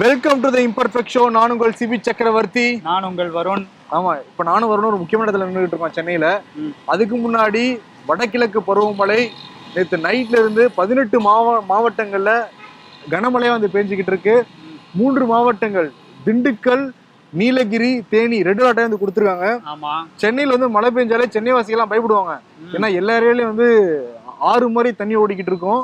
Welcome to the imperfect show நான் உங்கள் CP சக்கரவர்த்தி. நான் உங்கள் வருண். ஆமா இப்ப நானும் வரணும் ஒரு முக்கியமான இடத்துல நின்றுட்டு இருக்கோம் சென்னையில. அதுக்கு முன்னாடி வடகிழக்கு பருவமழை நேற்று நைட்ல இருந்து பதினெட்டு மாவ மாவட்டங்கள்ல கனமழையா வந்து பேஞ்சுக்கிட்டு இருக்கு. மூன்று மாவட்டங்கள் திண்டுக்கல் நீலகிரி தேனி ரெட் அலர்ட்டே வந்து கொடுத்துருக்காங்க. ஆமா. சென்னையில வந்து மழை பெஞ்சாலே சென்னை வாசிகள்லாம் பயப்படுவாங்க. ஏன்னா எல்லா ஏரியாலையும் வந்து ஆறு மாதிரி தண்ணி ஓடிக்கிட்டு இருக்கும்.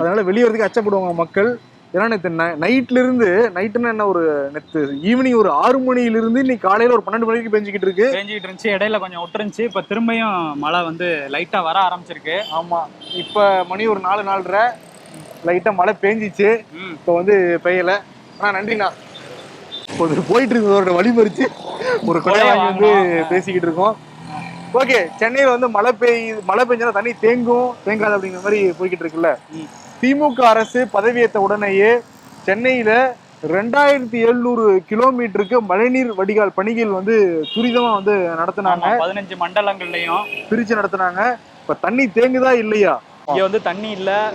அதனால வெளியே வரதுக்கு அச்சப்படுவாங்க மக்கள். ஏன்னா நேற்று நைட்ல இருந்து நைட்டுன்னு என்ன ஒரு நேற்று ஈவினிங் ஒரு ஆறு மணில இருந்து இன்னைக்கு காலையில ஒரு பன்னெண்டு மணிக்கு பெஞ்சுக்கிட்டு இருக்கு. பேஞ்சிக்கிட்டு இருந்துச்சு இடையில கொஞ்சம் விட்டுருந்துச்சு இப்ப திரும்பியும் மழை வந்து லைட்டா வர ஆரம்பிச்சிருக்கு. ஆமா. இப்ப மணி ஒரு நாலு நாலரை லைட்டா மழை பேஞ்சிச்சு. இப்போ வந்து பெய்யல. ஆனா நன்றிண்ணா. ஒரு போயிட்டு இருந்ததோட வழி மறிச்சு ஒரு கொடை வாங்கி வந்து. பேசிக்கிட்டு இருக்கோம். ஓகே சென்னையில வந்து மழை பெய்யுது மழை பெஞ்சா தண்ணி தேங்கும் தேங்காது அப்படிங்கிற மாதிரி போய்கிட்டு இருக்குல்ல. திமுக அரசு பதவியேற்ற உடனேயே சென்னையில ரெண்டாயிரத்தி எழுநூறு கிலோமீட்டருக்கு மழைநீர் வடிகால் பணிகள் வந்து துரிதமா வந்து நடத்துனாங்க. பதினஞ்சு மண்டலங்கள்லயும். பிரிச்சு நடத்துனாங்க. இப்ப தண்ணி தேங்குதா இல்லையா? இங்க வந்து தண்ணி இல்ல.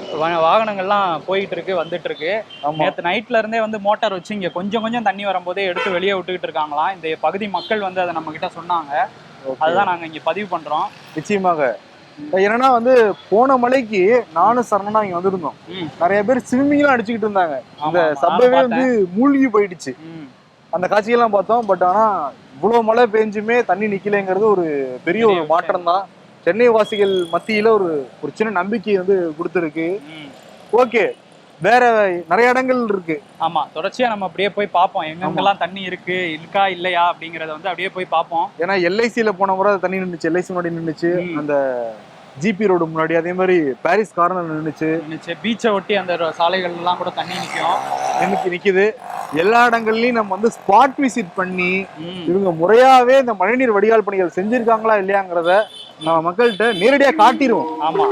வாகனங்கள்லாம் போயிட்டு இருக்கு வந்துட்டு இருக்கு நேத்து நைட்ல இருந்தே வந்து மோட்டார் வச்சு இங்க கொஞ்சம் கொஞ்சம் தண்ணி வரும்போதே எடுத்து வெளியே விட்டுக்கிட்டு இருக்காங்களாம். இந்த பகுதி மக்கள் வந்து அதை நம்ம கிட்ட சொன்னாங்க. அதுதான் நாங்க இங்க பதிவு பண்றோம். நிச்சயமாக. என்னன்னா வந்து போன மழைக்கு நானும் சரணனா இங்க வந்திருந்தோம். நிறைய பேர் ஸ்விம்மிங்லாம் அடிச்சுக்கிட்டு இருந்தாங்க அந்த ஆமா. சப்பவே வந்து மூழ்கி போயிடுச்சு. அந்த காட்சியெல்லாம் பார்த்தோம் பட் ஆனா இவ்வளவு மழை பெஞ்சுமே தண்ணி நிக்கலைங்கிறது ஒரு பெரிய ஒரு மாற்றம் தான் சென்னை வாசிகள் மத்தியில ஒரு ஒரு சின்ன நம்பிக்கை வந்து கொடுத்துருக்கு. ஓகே வேற நிறைய இடங்கள் இருக்கு. ஆமா தொடர்ச்சியா நம்ம அப்படியே போய் பார்ப்போம். எங்கெங்கெல்லாம் தண்ணி இருக்கு இருக்கா இல்லையா அப்படிங்கறத வந்து அப்படியே போய் பார்ப்போம். ஏன்னா எல்ஐசியில போன முறை தண்ணி நின்றுச்சு எல்ஐசி முன்னாடி நின்றுச்சு. அந்த ஜிபி ரோடு முன்னாடி அதே மாதிரி பாரிஸ் கார்னர் நின்றுச்சு இருந்துச்சு பீச்சை ஒட்டி அந்த ர- சாலைகள் எல்லாம் கூட தண்ணி நிக்கும். நின்னுக்கு நிக்குது. எல்லா இடங்கள்லயும் நம்ம வந்து ஸ்பாட் விசிட் பண்ணி. இவங்க முறையாவே இந்த மழைநீர் வடிகால் பணிகள் செஞ்சிருக்காங்களா இல்லையாங்கிறத நம்ம மக்கள்கிட்ட நேரடியா காட்டிடுவோம் ஆமா.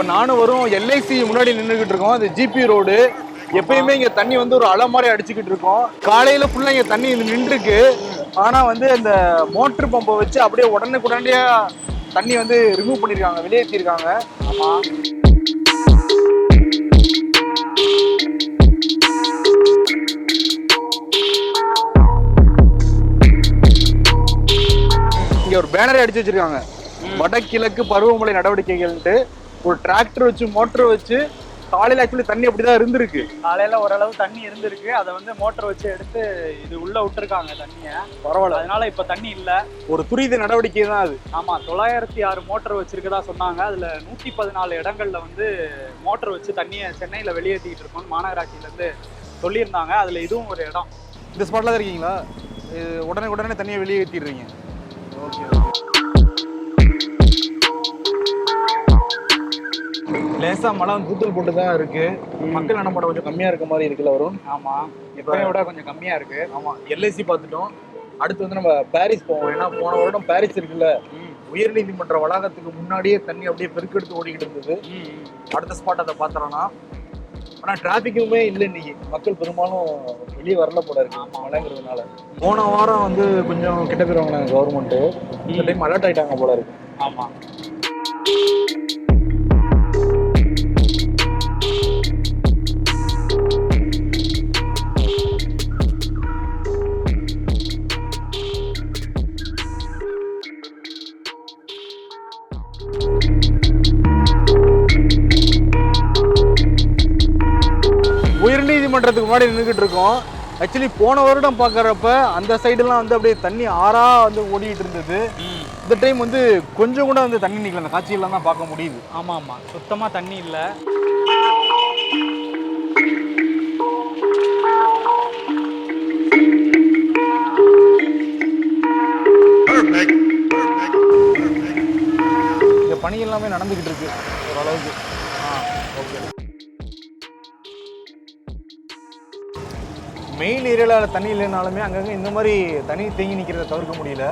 இப்ப நானும் வரும் எல்ஐசி முன்னாடி நின்றுகிட்டு இருக்கோம். அது ஜிபி ரோடு எப்பயுமே இங்க தண்ணி வந்து ஒரு அலை மாதிரி அடிச்சுக்கிட்டு இருக்கோம். காலையில ஃபுல்லா இங்க தண்ணி நின்றுருக்கு. ஆனா வந்து இந்த மோட்டர் பம்பை வச்சு அப்படியே உடனுக்குடனடியா தண்ணி வந்து ரிமூவ் பண்ணிருக்காங்க வெளியேற்றிருக்காங்க ஆமா. இங்க ஒரு பேனரே அடிச்சு வச்சிருக்காங்க. வடகிழக்கு பருவமழை நடவடிக்கைகள்ட்டு ஒரு டிராக்டர் வச்சு மோட்டர் வச்சு காலையில ஆக்சுவலி தண்ணி அப்படிதான் இருந்திருக்கு. காலையில ஓரளவு தண்ணி இருந்திருக்கு. அதை வந்து மோட்டர் வச்சு எடுத்து இது உள்ள விட்டுருக்காங்க தண்ணிய. பரவாயில்ல. அதனால இப்ப தண்ணி இல்ல. ஒரு துரித நடவடிக்கை தான் அது. ஆமா தொள்ளாயிரத்தி ஆறு மோட்டர் வச்சிருக்கதா சொன்னாங்க. அதுல நூத்தி பதினாலு இடங்கள்ல வந்து மோட்டர் வச்சு தண்ணியை சென்னையில வெளியேற்றிக்கிட்டு இருக்கோம்னு மாநகராட்சியில இருந்து சொல்லியிருந்தாங்க. அதுல இதுவும் ஒரு இடம். இந்த ஸ்பாட்ல தான் இருக்கீங்களா? இது உடனே உடனே தண்ணியை வெளியே ஏற்றிடுறீங்க ஓகே. லேசா மழை வந்து தூத்தல் போட்டு தான் இருக்கு மக்கள் நடமாட்டம் கொஞ்சம் கம்மியா இருக்க மாதிரி இருக்குல்ல வரும். ஆமா. எப்பயும் விட கொஞ்சம் கம்மியா இருக்கு. ஆமா. எல்ஐசி பார்த்துட்டோம். அடுத்து வந்து நம்ம பாரிஸ் போவோம். ஏன்னா போன வருடம் பாரிஸ் இருக்குல்ல. ம், உயர்நீதிமன்ற வளாகத்துக்கு முன்னாடியே தண்ணி அப்படியே பெருக்கெடுத்து ஓடிக்கிட்டு இருந்தது. அடுத்த ஸ்பாட் அதை பார்த்தோம்னா ஆனா டிராபிக்குமே இல்லை இன்னைக்கு. மக்கள் பெரும்பாலும் வெளியே வரல போல இருக்கு. மழைங்கிறதுனால. போன வாரம் வந்து கொஞ்சம் கிட்ட போயிருவாங்க கவர்மெண்ட் இந்த டைம் அலர்ட் ஆயிட்டாங்க போல இருக்கு. ஆமா. முன்னாடி நின்றுக்கிட்டு இருக்கோம். ஆக்சுவலி போன வருடம் பார்க்கறப்ப அந்த சைடுலாம் வந்து அப்படியே தண்ணி ஆறா வந்து ஓடிட்டு இருந்தது. ம். இந்த டைம் வந்து கொஞ்சம் கூட வந்து தண்ணி நிக்கல. அந்த காட்சியெல்லாம் தான் பார்க்க முடியுது. ஆமா ஆமா. சுத்தமா தண்ணி இல்ல. இந்த பணி எல்லாமே நடந்துகிட்டு இருக்கு. ஓரளவுக்கு. மெயின் ஏரியாவில் தண்ணி இல்லைனாலுமே அங்கங்கே இந்த மாதிரி தண்ணி தேங்கி நிற்கிறத தவிர்க்க முடியல.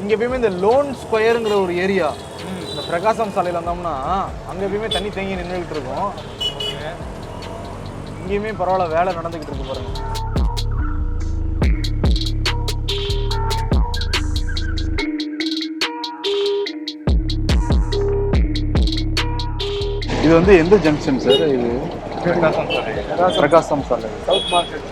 இங்கே எப்பயுமே இந்த லோன் ஸ்கொயருங்கிற ஒரு ஏரியா இந்த பிரகாசம் சாலையில் வந்தோம்னா அங்கே எப்பயுமே தண்ணி தேங்கி நின்றுக்கிட்டு இருக்கும். இங்கேயுமே பரவாயில்ல வேலை நடந்துக்கிட்டு இருக்கு பாருங்க. இது வந்து எந்த ஜங்ஷன் சார் இது? பிரகாசம் சாலை. South market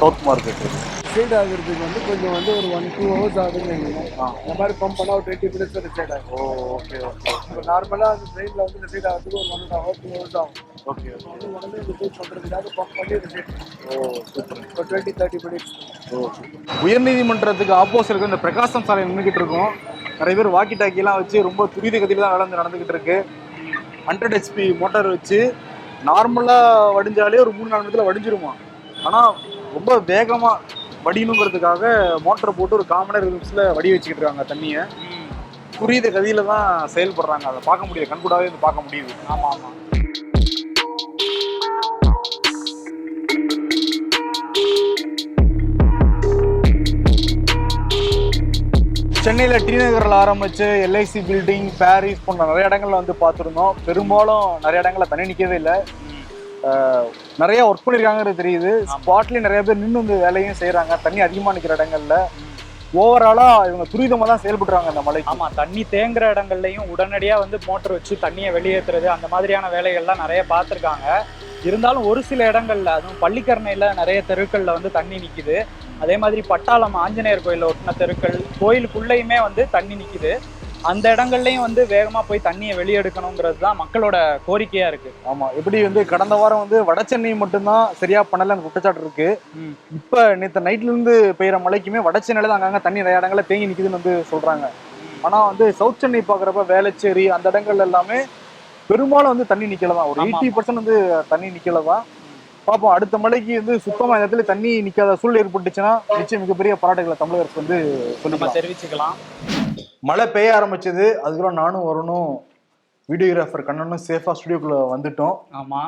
south market. Recede ஆகுறதுக்கு வந்து கொஞ்சம் வந்து ஒரு ஒன் டூ ஹவர்ஸ் ஆகுதுன்னு வைங்களேன் இந்த மாதிரி பம்ப் பண்ணால் ஒரு டுவெண்ட்டி மினிட்ஸ் ரிசைட் ஆகும். ஓ ஓகே ஓகே இப்போ நார்மலாக அந்த ட்ரெயினில் வந்து ரிசைட் ஆகிறதுக்கு ஒரு ஒன் ஹவர் டூ ஹவர்ஸ் ஆகும். ஓகே வந்து உடனே ரிசைட் பண்ணுறதுக்காக பம்ப் பண்ணி ரிசைட் ஓ சூப்பர் ஒரு டுவெண்ட்டி தேர்ட்டி மினிட்ஸ் உயர்நீதிமன்றத்துக்கு ஆப்போசிட் இருக்க. இந்த பிரகாசம் சாலை நின்றுக்கிட்டு இருக்கோம். நிறைய பேர் வாக்கி டாக்கிலாம் வச்சு ரொம்ப துரித கதியில் தான் வேலை வந்து நடந்துகிட்டு இருக்கு. ஹண்ட்ரட் ஹெச்பி மோட்டார் வச்சு நார்மலாக வடிஞ்சாலே ஒரு மூணு நாலு நிமிஷத்தில் வடிஞ்சிருமா? ஆனால் ரொம்ப வேகமாக வடியணுங்கிறதுக்காக மோட்டரை போட்டு ஒரு காமனர் நிமிஷத்தில் வடி வச்சுக்கிட்டு இருக்காங்க தண்ணியை. துரித கதியில தான் செயல்படுறாங்க. அதை பார்க்க முடியுது கண்கூடாவே வந்து பார்க்க முடியுது. ஆமா ஆமா. சென்னையில் டி நகரில் ஆரம்பிச்சு எல்ஐசி பில்டிங் பாரிஸ் போன்ற நிறைய இடங்கள்ல வந்து பார்த்துருந்தோம். பெரும்பாலும் நிறைய இடங்கள்ல தண்ணி நிற்கவே இல்லை. நிறைய ஒர்க் பண்ணியிருக்காங்கிறது தெரியுது. ஸ்பாட்லேயும் நிறைய பேர் நின்று வந்து வேலையும் செய்கிறாங்க தண்ணி அதிகமாக நிற்கிற இடங்கள்ல. ஓவராலாக இவங்க துரிதமாக தான் செயல்படுறாங்க அந்த மலை ஆமாம் தண்ணி தேங்குற இடங்கள்லையும் உடனடியாக வந்து மோட்டர் வச்சு தண்ணியை வெளியேற்றுறது அந்த மாதிரியான வேலைகள்லாம் நிறைய பார்த்துருக்காங்க. இருந்தாலும் ஒரு சில இடங்கள்ல அதுவும் பள்ளிக்கரணையில் நிறைய தெருக்களில் வந்து தண்ணி நிற்கிது அதே மாதிரி பட்டாளம் ஆஞ்சநேயர் கோயிலில் ஒட்டின தெருக்கள் கோயிலுக்குள்ளேயுமே வந்து தண்ணி நிற்கிது அந்த இடங்கள்லயும் வந்து வேகமா போய் தண்ணியை வெளியெடுக்கணுங்கிறது தான் மக்களோட கோரிக்கையா இருக்கு. ஆமா எப்படி வந்து கடந்த வாரம் வந்து வட சென்னை மட்டும்தான் சரியா பண்ணலன்னு குற்றச்சாட்டு இருக்கு. இப்ப நேற்று நைட்ல இருந்து பெய்யற மழைக்குமே வட சென்னையில தான் அங்கங்க தண்ணி நிறைய இடங்கள்ல தேங்கி நிக்குதுன்னு வந்து சொல்றாங்க. ஆனா வந்து சவுத் சென்னை பாக்குறப்ப வேளச்சேரி அந்த இடங்கள்ல எல்லாமே பெரும்பாலும் வந்து தண்ணி நிக்கல தான் ஒரு எயிட்டி பர்சன்ட் வந்து தண்ணி நிக்கல தான் பார்ப்போம் அடுத்த மழைக்கு வந்து சுத்தமா இந்த இடத்துல தண்ணி நிக்காத சூழல் ஏற்பட்டுச்சுன்னா நிச்சயம் மிகப்பெரிய பாராட்டுகளை தமிழக அரசு வந்து நம்ம தெரிவிச்சுக்கலாம். மழை பெய்ய ஆரம்பிச்சது. அதுக்குள்ள நானும் வரணும் வீடியோகிராஃபர் கண்ணனும் சேஃபா ஸ்டுடியோக்குள்ள வந்துட்டோம். ஆமா.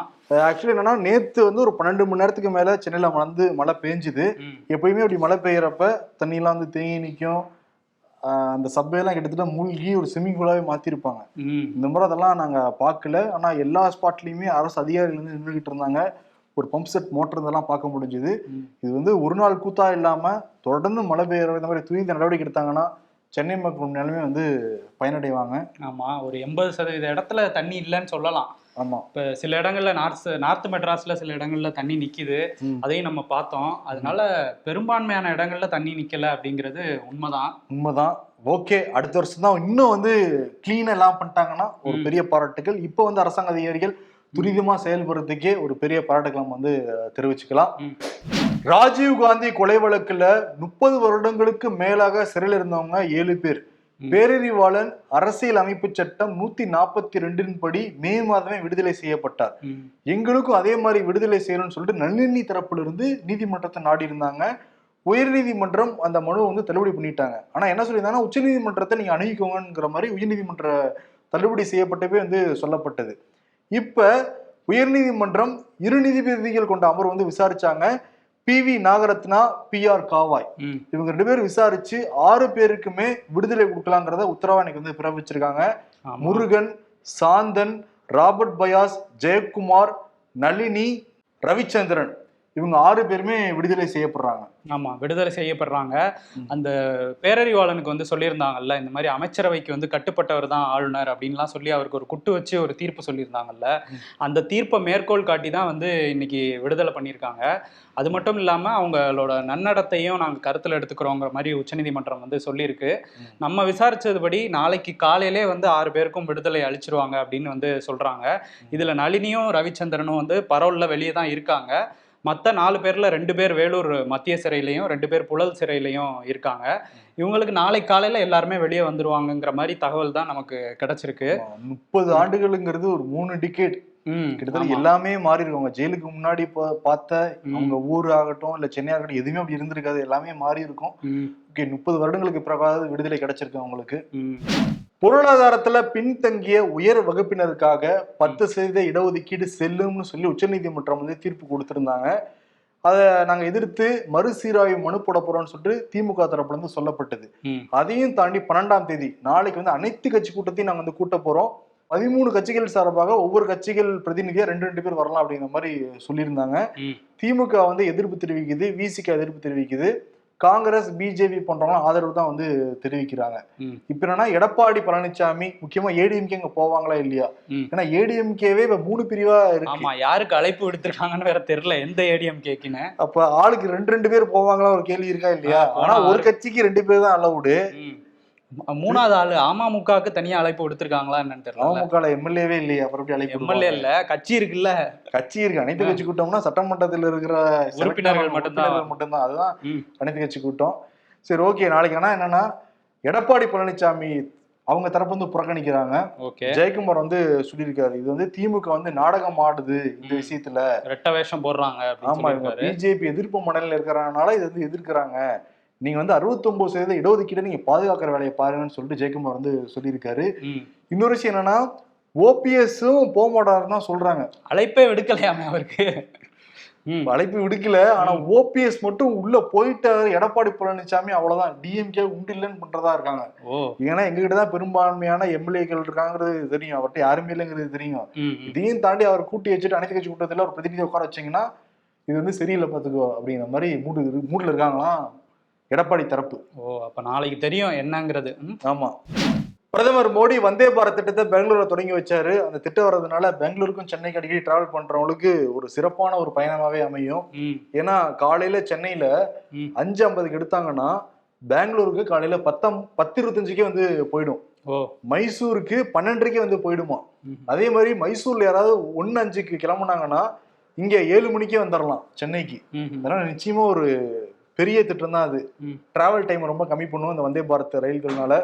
ஆக்சுவலி என்னன்னா நேத்து வந்து ஒரு பன்னெண்டு மணி நேரத்துக்கு மேல சென்னையில வந்து மழை பெஞ்சுது. எப்பயுமே அப்படி மழை பெய்யறப்ப தண்ணியெல்லாம் வந்து தேங்கி நிற்கும் அந்த சப்பையெல்லாம் கிட்டத்தட்ட மூழ்கி ஒரு ஸ்விம்மிங் பூலாவே மாத்திருப்பாங்க. ம். இந்த முறை அதெல்லாம் நாங்க பார்க்கல. ஆனா எல்லா ஸ்பாட்லயுமே அரசு அதிகாரிகள் வந்து நின்றுகிட்டு இருந்தாங்க. ஒரு பம்ப் செட் மோட்டர் இதெல்லாம் பார்க்க முடிஞ்சுது. இது வந்து ஒரு நாள் கூத்தா இல்லாம தொடர்ந்து மழை பெய்யற இந்த மாதிரி துணிந்த நடவடிக்கை எடுத்தாங்கன்னா சென்னை மக்கள் நிலைமை வந்து பயனடைவாங்க. ஆமா ஒரு எண்பது சதவீத இடத்துல தண்ணி இல்லைன்னு சொல்லலாம். ஆமா. இப்போ சில இடங்கள்ல நார்த் நார்த் மெட்ராஸ்ல சில இடங்கள்ல தண்ணி நிக்குது. ம். அதையும் நம்ம பார்த்தோம். அதனால பெரும்பான்மையான இடங்கள்ல தண்ணி நிக்கல அப்படிங்கிறது உண்மைதான். உண்மைதான். ஓகே அடுத்த வருஷம் தான் இன்னும் வந்து கிளீனா எல்லாம் பண்ணிட்டாங்கன்னா ஒரு. பெரிய பாராட்டுகள். இப்போ வந்து அரசாங்க அதிகாரிகள் துரிதமா செயல்படுறதுக்கே ஒரு பெரிய பாராட்டுகள் நம்ம வந்து தெரிவிச்சுக்கலாம். ராஜீவ் காந்தி கொலை வழக்குல முப்பது வருடங்களுக்கு மேலாக சிறையில் இருந்தவங்க ஏழு பேர். பேரறிவாளன் அரசியல் அமைப்பு சட்டம் நூத்தி நாற்பத்தி ரெண்டின் படி மே மாதமே விடுதலை செய்யப்பட்டார். எங்களுக்கும் அதே மாதிரி விடுதலை செய்யணும்னு சொல்லிட்டு நளினி தரப்புல இருந்து நீதிமன்றத்தை நாடி இருந்தாங்க உயர்நீதிமன்றம் அந்த மனுவை வந்து தள்ளுபடி பண்ணிட்டாங்க ஆனா என்ன சொல்லியிருந்தாங்கன்னா உச்சநீதிமன்றத்தை நீங்க அணுகிக்கோங்கிற மாதிரி உயர்நீதிமன்ற தள்ளுபடி செய்யப்பட்டவே வந்து சொல்லப்பட்டது இப்ப உயர்நீதிமன்றம் இரு நீதிபதிகள் கொண்ட அமர்வு வந்து விசாரிச்சாங்க B V Nagarathna B R Gavai. இவங்க ரெண்டு பேரும் விசாரிச்சு ஆறு பேருக்குமே விடுதலை கொடுக்கலாங்கிறத உத்தரவா இன்னைக்கு வந்து பிறப்பிச்சிருக்காங்க. முருகன் சாந்தன் ராபர்ட் பயாஸ் ஜெயக்குமார் நளினி ரவிச்சந்திரன் இவங்க ஆறு பேருமே விடுதலை செய்யப்படுறாங்க. ஆமா விடுதலை செய்யப்படுறாங்க. அந்த பேரறிவாளனுக்கு வந்து சொல்லியிருந்தாங்கல்ல இந்த மாதிரி அமைச்சரவைக்கு வந்து கட்டுப்பட்டவர் தான் ஆளுநர் அப்படின்லாம் சொல்லி அவருக்கு ஒரு குட்டு வச்சு ஒரு தீர்ப்பு சொல்லியிருந்தாங்கல்ல. அந்த தீர்ப்பை மேற்கோள் காட்டி தான் வந்து இன்னைக்கு விடுதலை பண்ணியிருக்காங்க. அது மட்டும் இல்லாம அவங்களோட நன்னடத்தையும் நாங்க கருத்துல எடுத்துக்கிறோங்கிற மாதிரி உச்சநீதிமன்றம் வந்து சொல்லியிருக்கு. நம்ம விசாரிச்சதுபடி நாளைக்கு காலையிலே வந்து ஆறு பேருக்கும் விடுதலை அளிச்சிருவாங்க அப்படின்னு வந்து சொல்றாங்க. இதுல நளினியும் ரவிச்சந்திரனும் வந்து பரோல்ல வெளியே தான் இருக்காங்க. மற்ற நாலு பேர்ல ரெண்டு பேர் வேலூர் மத்திய சிறையிலையும் ரெண்டு பேர் புழல் சிறையிலையும் இருக்காங்க. இவங்களுக்கு நாளை காலையில எல்லாருமே வெளியே வந்துருவாங்கங்கிற மாதிரி தகவல் தான் நமக்கு கிடைச்சிருக்கு. முப்பது ஆண்டுகளுங்கிறது ஒரு மூணு டிகேட் ம், கிட்டத்தட்ட. எல்லாமே மாறி இருக்கும் அவங்க ஜெயிலுக்கு முன்னாடி பார்த்த. அவங்க ஊர் ஆகட்டும் இல்ல சென்னை ஆகட்டும் எதுவுமே அப்படி இருந்திருக்காது. எல்லாமே மாறி இருக்கும். ஓகே முப்பது வருடங்களுக்கு பிறகாவது விடுதலை கிடைச்சிருக்கு அவங்களுக்கு. பொருளாதாரத்துல பின்தங்கிய உயர் வகுப்பினருக்காக பத்து சதவீத இடஒதுக்கீடு செல்லும்னு சொல்லி உச்சநீதிமன்றம் வந்து தீர்ப்பு கொடுத்திருந்தாங்க. அதை நாங்க எதிர்த்து மறுசீராய்வு மனு போட போறோம்னு சொல்லிட்டு திமுக தரப்புல இருந்து சொல்லப்பட்டது. அதையும் தாண்டி பன்னெண்டாம் தேதி நாளைக்கு வந்து அனைத்து கட்சி கூட்டத்தையும் நாங்க வந்து கூட்ட போறோம். பதிமூணு கட்சிகள் சார்பாக ஒவ்வொரு கட்சிகள் பிரதிநிதியா ரெண்டு ரெண்டு பேர் வரலாம் அப்படிங்கிற மாதிரி சொல்லியிருந்தாங்க. திமுக வந்து எதிர்ப்பு தெரிவிக்குது விசிக எதிர்ப்பு தெரிவிக்குது. காங்கிரஸ் பிஜேபி போன்றவங்க ஆதரவு தான் வந்து தெரிவிக்கிறாங்க. இப்ப என்னன்னா எடப்பாடி பழனிசாமி முக்கியமா ஏடிஎம்கே அங்க போவாங்களா இல்லையா. ஏன்னா ஏடிஎம்கேவே இப்ப மூணு பிரிவா இருக்கு ஆமா யாருக்கு அழைப்பு விடுத்திருக்காங்கன்னு வேற தெரியல எந்த ஏடிஎம் கேக்குன்னு அப்ப ஆளுக்கு ரெண்டு ரெண்டு பேர் போவாங்களா ஒரு கேள்வி இருக்கா இல்லையா ஆனா ஒரு கட்சிக்கு ரெண்டு பேர் தான் அலவுடு. மூணாவது ஆளு அமமுகவுக்கு தனியா அழைப்பு விடுத்திருக்காங்களா என்னன்னு தெரியல. அமமுக எம்எல்ஏவே இல்லையா அப்புறம் அழைப்பு எம்எல்ஏ இல்ல கட்சி இருக்குல்ல. கட்சி இருக்கு. அனைத்து கட்சி கூட்டம்னா சட்டமன்றத்தில் இருக்கிற உறுப்பினர்கள் மட்டும்தான். மட்டும்தான். அதுதான். அனைத்து கட்சி கூட்டம். சரி ஓகே. நாளைக்கு ஆனா என்னன்னா எடப்பாடி பழனிசாமி அவங்க தரப்பு வந்து புறக்கணிக்கிறாங்க. ஜெயக்குமார் வந்து சொல்லியிருக்காரு. இது வந்து திமுக வந்து நாடகம் ஆடுது இந்த. விஷயத்துல. ரெட்ட வேஷம் போடுறாங்க ஆமா இவங்க பிஜேபி எதிர்ப்பு மனநில இருக்கிறனால இது வந்து எதிர்க்கிறாங்க. நீங்க வந்து 69% சதவீத இடஒதுக்கீடு நீங்க பாதுகாக்கிற வேலையை பாருங்கன்னு சொல்லிட்டு ஜெயக்குமார் வந்து சொல்லியிருக்காரு. இன்னொரு விஷயம் என்னன்னா ஓபிஎஸும் போக மாட்டாருன்னு தான் சொல்றாங்க. அழைப்பே விடுக்கலையாமே அவருக்கு. அழைப்பு விடுக்கல ஆனா ஓபிஎஸ் மட்டும் உள்ள போயிட்டாரு எடப்பாடி பழனிசாமி அவ்வளவுதான். டிஎம்கே உண்டு இல்லைன்னு பண்றதா இருக்காங்க. ஏன்னா எங்ககிட்ட தான் பெரும்பான்மையான எம்எல்ஏக்கள் இருக்காங்கிறது தெரியும். அவர்கிட்ட யாருமே இல்லைங்கிறது தெரியும். இதையும் தாண்டி அவர் கூட்டி வச்சுட்டு அனைத்து கட்சி கூட்டத்துல ஒரு பிரதிநிதி உட்கார வச்சீங்கன்னா இது வந்து சரியில்லை பாத்துக்கோ அப்படிங்கிற மாதிரி மூடு மூடுல இருக்காங்களாம். எடப்பாடி தரப்பு ஓ அப்ப நாளைக்கு தெரியும் என்னங்கிறது ம். ஆமா பிரதமர் மோடி வந்தே பாரத் திட்டத்தை பெங்களூர்ல தொடங்கி வச்சாரு அந்த திட்டம் வர்றதுனால பெங்களூருக்கும் சென்னைக்கு அடிக்கடி டிராவல் பண்றவங்களுக்கு ஒரு சிறப்பான ஒரு பயணமாவே அமையும். ஏன்னா காலையில சென்னையில. அஞ்சு ஐம்பதுக்கு எடுத்தாங்கன்னா பெங்களூருக்கு காலையில பத்தம் பத்து இருபத்தஞ்சுக்கே வந்து போயிடும் மைசூருக்கு பன்னெண்டரைக்கே வந்து போயிடுமா. அதே மாதிரி மைசூர்ல யாராவது ஒன்னு அஞ்சுக்கு கிளம்புனாங்கன்னா இங்க ஏழு மணிக்கே வந்துடலாம் சென்னைக்கு. அதனால நிச்சயமா ஒரு பெரிய திட்டம் தான் அது. டிராவல் டைம் ரொம்ப கம்மி பண்ணும் இந்த வந்தே பாரத் ரயில்கள்னால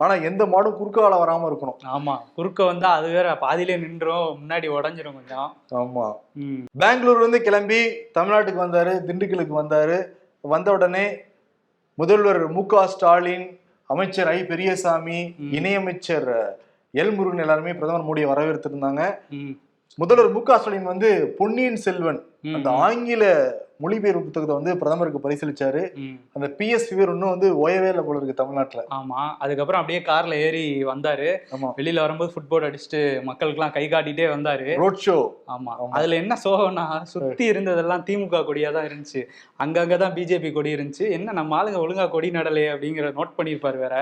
ஆனா எந்த மாடும் குறுக்கால வராம இருக்கணும் ஆமா குறுக்க வந்தா அது வேற பாதியிலே நின்றும் முன்னாடி உடஞ்சிரும் கொஞ்சம் ஆமா. பெங்களூர்ல இருந்து கிளம்பி தமிழ்நாட்டுக்கு வந்தாரு திண்டுக்கலுக்கு வந்தாரு வந்த உடனே முதல்வர் மு க ஸ்டாலின் அமைச்சர் ஐ பெரியசாமி. இணையமைச்சர் எல் முருகன் எல்லாருமே பிரதமர் மோடியை வரவேற்றிருந்தாங்க. முதல்வர் மு க ஸ்டாலின் வந்து பொன்னியின் செல்வன். அந்த ஆங்கில மொழிபெயர்ப்பு புத்தகத்தை வந்து பிரதமருக்கு பரிசீலிச்சாரு ம். அந்த பிஎஸ் ஃபீவர் இன்னும் வந்து ஓயவே இல்லை போல இருக்கு தமிழ்நாட்டுல. ஆமா. அதுக்கப்புறம் அப்படியே கார்ல ஏறி வந்தாரு. ஆமா. வெளியில வரும்போது ஃபுட்போர்ட் அடிச்சுட்டு மக்களுக்கெல்லாம் கை காட்டிட்டே வந்தாரு. ரோட் ஷோ ஆமா. அதுல என்ன சோகம்னா சுத்தி இருந்ததெல்லாம் திமுக கொடியா தான் இருந்துச்சு. அங்கங்கதான் பிஜேபி கொடி இருந்துச்சு. என்ன நம்ம ஆளுங்க ஒழுங்கா கொடி நடலையே அப்படிங்கிற நோட் பண்ணிருப்பாரு வேற.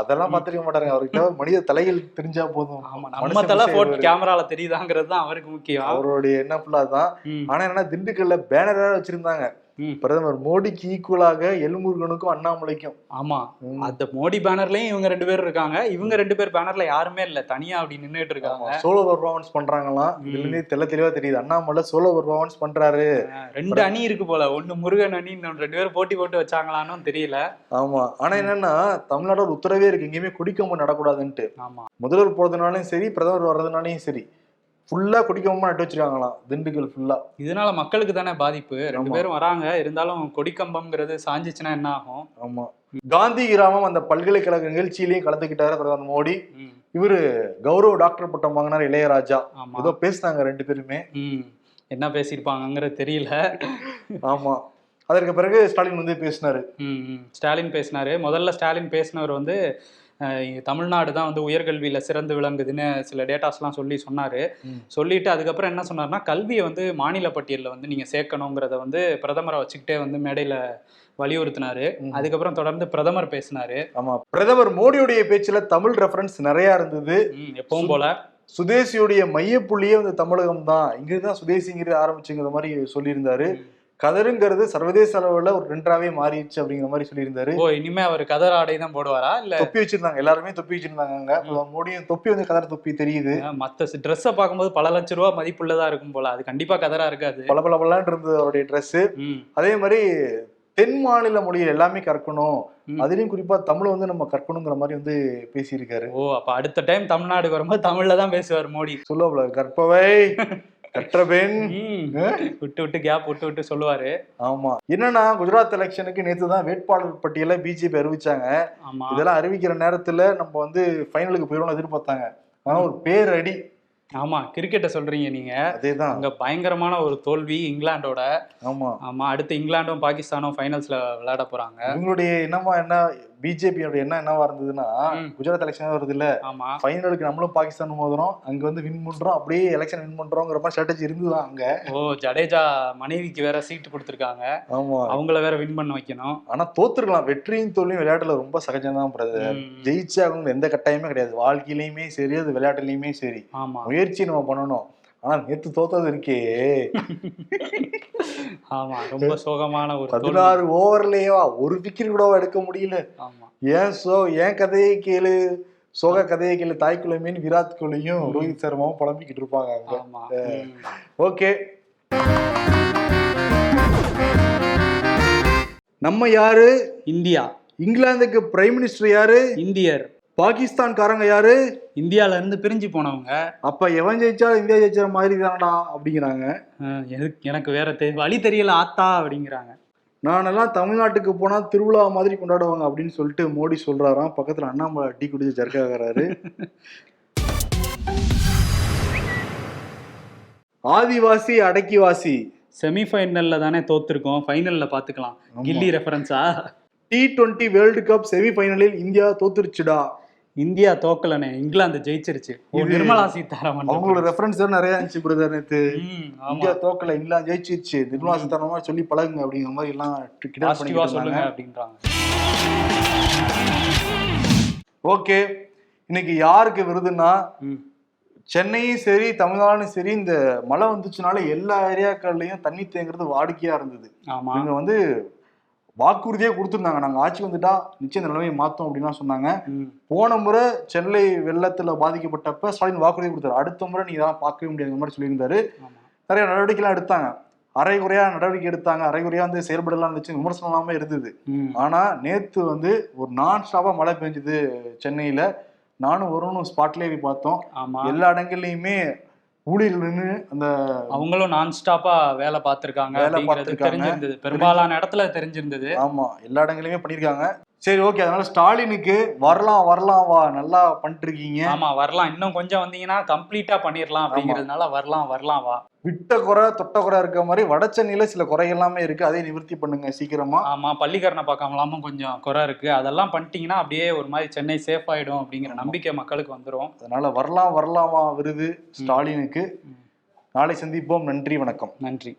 அதெல்லாம் பாத்துக்க மாட்டாங்க அவர்கிட்ட மனித தலைகள் தெரிஞ்சா போதும். ஆமா. நம்ம தலை போட்டு. கேமரால தெரியுதாங்கிறது தான் அவருக்கு முக்கியம். அவருடைய என்ன ஃபுல்லா தான். ஆனா என்ன திண்டுக்கல்ல பேனர் வச்சிருந்தாங்க. பிரதமர் மோடிக்கு ஈக்குவலாக எல்முருகனுக்கும் அண்ணாமலைக்கும். ஆமா. அந்த மோடி பேனர்லயும் இவங்க ரெண்டு பேர் இருக்காங்க. இவங்க ரெண்டு பேர் பேனர்ல யாருமே இல்ல. தனியா அப்படி நின்னுட்டு இருக்காங்க. சோலோ பர்ஃபார்மன்ஸ் பண்றாங்களாம். இதுல தெள்ள தெளிவா தெரியுது. அண்ணாமலை சோலோ பர்ஃபார்மன்ஸ் பண்றாரு. ரெண்டு அணி இருக்கு போல. ஒண்ணு முருகன் அணி இன்னொன்னு ரெண்டு பேரும் போட்டி போட்டு வச்சாங்களான்னு தெரியல. ஆமா. ஆனா என்னன்னா தமிழ்நாடு ஒரு உத்தரவே இருக்கு. எங்கேயுமே குடிக்கம்பு நடக்கூடாதுன்ட்டு. ஆமா. முதல்வர் போறதுனாலையும் சரி பிரதமர் வர்றதுனாலையும் சரி. ஃபுல்லா குடிக்கம்பு நட்டு வச்சிருக்காங்களாம் திண்டுக்கல் ஃபுல்லா இதனால மக்களுக்கு தானே பாதிப்பு. ரெண்டு. பேரும் வராங்க. இருந்தாலும் கொடிக்கம்பம்ங்கிறது சாஞ்சிச்சுன்னா என்ன ஆகும்? ஆமா. காந்தி கிராமம் அந்த பல்கலைக்கழக நிகழ்ச்சியிலையும் கலந்துக்கிட்டாரு பிரதமர் மோடி. இவரு கௌரவ டாக்டர் பட்டம் வாங்கினார் இளையராஜா. ஏதோ பேசினாங்க ரெண்டு பேருமே. என்ன பேசியிருப்பாங்கங்கிறது தெரியல. ஆமா. அதற்கு பிறகு ஸ்டாலின் வந்து பேசினாரு. ஸ்டாலின் பேசினாரு. முதல்ல ஸ்டாலின் பேசினவர் வந்து தமிழ்நாடு தான் வந்து உயர்கல்வியில சிறந்து விளங்குதுன்னு சில டேட்டாஸ்லாம் சொல்லி சொன்னாரு. சொல்லிட்டு அதுக்கப்புறம் என்ன சொன்னார்னா கல்வியை வந்து மாநில பட்டியலில் வந்து நீங்க சேர்க்கணுங்கிறத வந்து பிரதமரை வச்சுக்கிட்டே வந்து மேடையில வலியுறுத்தினாரு. அதுக்கப்புறம் தொடர்ந்து பிரதமர் பேசினாரு. ஆமா பிரதமர் மோடியுடைய பேச்சுல தமிழ் ரெஃபரன்ஸ் நிறைய இருந்தது. எப்பவும் போல. சுதேசியுடைய மையப்புள்ளியே வந்து தமிழகம் தான் இங்கிருந்துதான் சுதேசிங்கிறது ஆரம்பிச்சுங்கிற மாதிரி சொல்லியிருந்தாரு. கதருங்கிறது சர்வதேச அளவுல ஒரு ட்ரெண்டாவே மாறிடுச்சு அப்படிங்கிற மாதிரி சொல்லியிருந்தாரு. ஓ இனிமே அவர் கதர் ஆடை தான் போடுவாரா? இல்ல தொப்பி வச்சிருந்தாங்க. எல்லாருமே தொப்பி வச்சிருந்தாங்க மோடியும் தொப்பி வந்து கதர் தொப்பி தெரியுது. மற்ற ட்ரெஸ்ஸை பார்க்கும்போது பல லட்ச ரூபா மதிப்புள்ளதா இருக்கும் போல. அது கண்டிப்பா கதரா இருக்காது. பல பல பலன்னு இருந்தது அவருடைய ம், அதே மாதிரி தென் மாநில மொழிகள் எல்லாமே கற்கணும். அதுலயும் குறிப்பா தமிழ் வந்து நம்ம கற்கணுங்கிற மாதிரி வந்து பேசியிருக்காரு. ஓ அப்ப அடுத்த டைம் தமிழ்நாடுக்கு வரும்போது தமிழ்ல தான் பேசுவார் மோடி. சொல்லுவாப்ல கற்பவை. கற்ற பெண் ம், ஆ? விட்டு விட்டு கேப் விட்டு விட்டு சொல்லுவாரு. ஆமா. என்னன்னா குஜராத் எலெக்ஷனுக்கு நேத்து தான் வேட்பாளர் பட்டியலை பிஜேபி அறிவிச்சாங்க. இதெல்லாம் அறிவிக்கிற நேரத்துல நம்ம வந்து ஃபைனலுக்கு போயிடும்னு எதிர்பார்த்தாங்க. ஆனா ஒரு பேரடி. ஆமா கிரிக்கெட்டை சொல்றீங்க நீங்க. அதேதான். அங்க பயங்கரமான ஒரு தோல்வி இங்கிலாந்தோட ஆமா. ஆமா அடுத்து இங்கிலாந்தும் பாகிஸ்தானும் ஃபைனல்ஸ்ல விளையாட போறாங்க. இவங்களுடைய என்னமா என்ன பிஜேபியோட எண்ணம் என்னவா இருந்ததுன்னா. குஜராத் எலெக்ஷன் வருது இல்ல? ஃபைனலுக்கு நம்மளும் பாகிஸ்தான் மோதுறோம். அங்க வந்து வின் பண்றோம். அப்படியே எலெக்ஷன் வின் பண்றோங்கிற மாதிரி ஸ்ட்ராட்டஜி இருந்துதான் அங்க? ஓ ஜடேஜா மனைவிக்கு வேற சீட்டு கொடுத்துருக்காங்க. ஆமா. அவங்கள வேற வின் பண்ண வைக்கணும். ஆனா தோத்துருக்கலாம். வெற்றியும் தோல்வியும் விளையாட்டுல ரொம்ப சகஜம்தான் பிரதர் ம். ஜெயிச்சே ஆகணும் எந்த கட்டாயமே கிடையாது. வாழ்க்கையிலயுமே சரி அது விளையாட்டுலயுமே சரி. முயற்சி நம்ம பண்ணணும். ஆனா நேத்து தோத்தது இருக்கே. ஆமா ரொம்ப சோகமான ஒரு. பதினாறு ஓவர்லயேவா ஒரு விக்கெட் கூட எடுக்க முடியல. ஆமா. ஏன் சோ ஏன் கதையை கேளு? சோக கதையை கேளு. தாய் குலமேன்னு விராட் கோலியும் ரோஹித் சர்மாவும் புலம்பிக்கிட்டு இருப்பாங்க அங்க. ஓகே. நம்ம யாரு? இந்தியா. இங்கிலாந்துக்கு பிரைம் மினிஸ்டர் யாரு? இந்தியர். பாகிஸ்தான்காரங்க யாரு? இந்தியால இருந்து பிரிஞ்சு போனவங்க. அப்ப எவன் ஜெயிச்சாலும் இந்தியா ஜெயிச்ச மாதிரி தானடா அப்படிங்கிறாங்க. எனக்கு வேற தெ வழி தெரியல ஆத்தா அப்படிங்கிறாங்க. நானெல்லாம் தமிழ்நாட்டுக்கு போனா திருவிழா மாதிரி கொண்டாடுவாங்க அப்படின்னு சொல்லிட்டு மோடி சொல்றாராம். பக்கத்துல அண்ணாமலை டீ குடிச்சு ஜர்க்காகிறாரு. ஆதிவாசி அடக்கிவாசி. செமிஃபைனல்ல தானே தோத்துருக்கோம். ஃபைனல்ல பாத்துக்கலாம். கில்லி ரெஃபரன்ஸா டி டுவெண்ட்டி வேர்ல்டு கப் செமிஃபைனலில் இந்தியா தோத்துருச்சுடா. இந்தியா தோக்கலனே இங்கிலாந்து ஜெயிச்சிருச்சு. நிர்மலா சீதாராமன் அவங்களோட ரெஃபரன்ஸ் நிறைய இருந்துச்சு பிரதர் நேத்து. இந்தியா தோக்கல இங்கிலாந்து ஜெயிச்சிருச்சு. நிர்மலா சீதாராமன் சொல்லி பழகுங்க அப்படிங்கிற மாதிரி எல்லாம் சொல்லுங்க அப்படின்றாங்க. ஓகே இன்னைக்கு யாருக்கு விருதுன்னா. சென்னையும் சரி தமிழ்நாடும் சரி இந்த மழை வந்துச்சுனால எல்லா ஏரியாக்கள்லயும் தண்ணி தேங்குறது வாடிக்கையா இருந்தது. இவங்க வந்து வாக்குறுதியே கொடுத்துருந்தாங்க. நாங்க ஆட்சி வந்துட்டா நிச்சயம் இந்த நிலைமையை மாத்தோம் அப்படின்லாம் சொன்னாங்க. போன முறை சென்னை வெள்ளத்துல பாதிக்கப்பட்டப்ப ஸ்டாலின் வாக்குறுதி கொடுத்தாரு. அடுத்த முறை நீங்க இதெல்லாம் பார்க்கவே முடியாத மாதிரி சொல்லியிருந்தாரு. நிறைய நடவடிக்கைலாம் எடுத்தாங்க. அரைகுறையா நடவடிக்கை எடுத்தாங்க. அரைகுறையா வந்து செயல்படலாம் இருந்துச்சு விமர்சனம் இல்லாம இருந்தது. ஆனா நேத்து வந்து ஒரு நான் ஸ்டாப்பா மழை பெஞ்சது சென்னையில. நானும் வரும்னு ஸ்பாட்லயே போய் பார்த்தோம். எல்லா இடங்கள்லயுமே ஊழியர்கள் நின்று அந்த அவங்களும் நான் ஸ்டாப்பா வேலை பார்த்திருக்காங்க வேலை பார்த்திருக்காங்க. தெரிஞ்சிருந்தது. பெரும்பாலான இடத்துல தெரிஞ்சிருந்தது. ஆமா எல்லா இடங்களையுமே பண்ணிருக்காங்க சரி ஓகே அதனால ஸ்டாலினுக்கு வரலாம் வரலாம் வா. நல்லா பண்ணிட்டு இருக்கீங்க ஆமா வரலாம். இன்னும் கொஞ்சம் வந்தீங்கன்னா கம்ப்ளீட்டா பண்ணிடலாம் அப்படிங்கிறதுனால வரலாம் வரலாம் வா. விட்ட குறை தொட்ட குறை இருக்க மாதிரி வட சென்னையில சில குறை எல்லாமே இருக்கு. அதை நிவர்த்தி பண்ணுங்க சீக்கிரமா. ஆமா பள்ளிக்கரணை பார்க்காமலாமும் கொஞ்சம் குறை இருக்கு. அதெல்லாம் பண்ணிட்டீங்கன்னா அப்படியே ஒரு மாதிரி சென்னை சேஃப் ஆயிடும் அப்படிங்கிற நம்பிக்கை மக்களுக்கு வந்துரும். அதனால வரலாம் வரலாமா விருது ஸ்டாலினுக்கு. நாளை சந்திப்போம். நன்றி வணக்கம். நன்றி.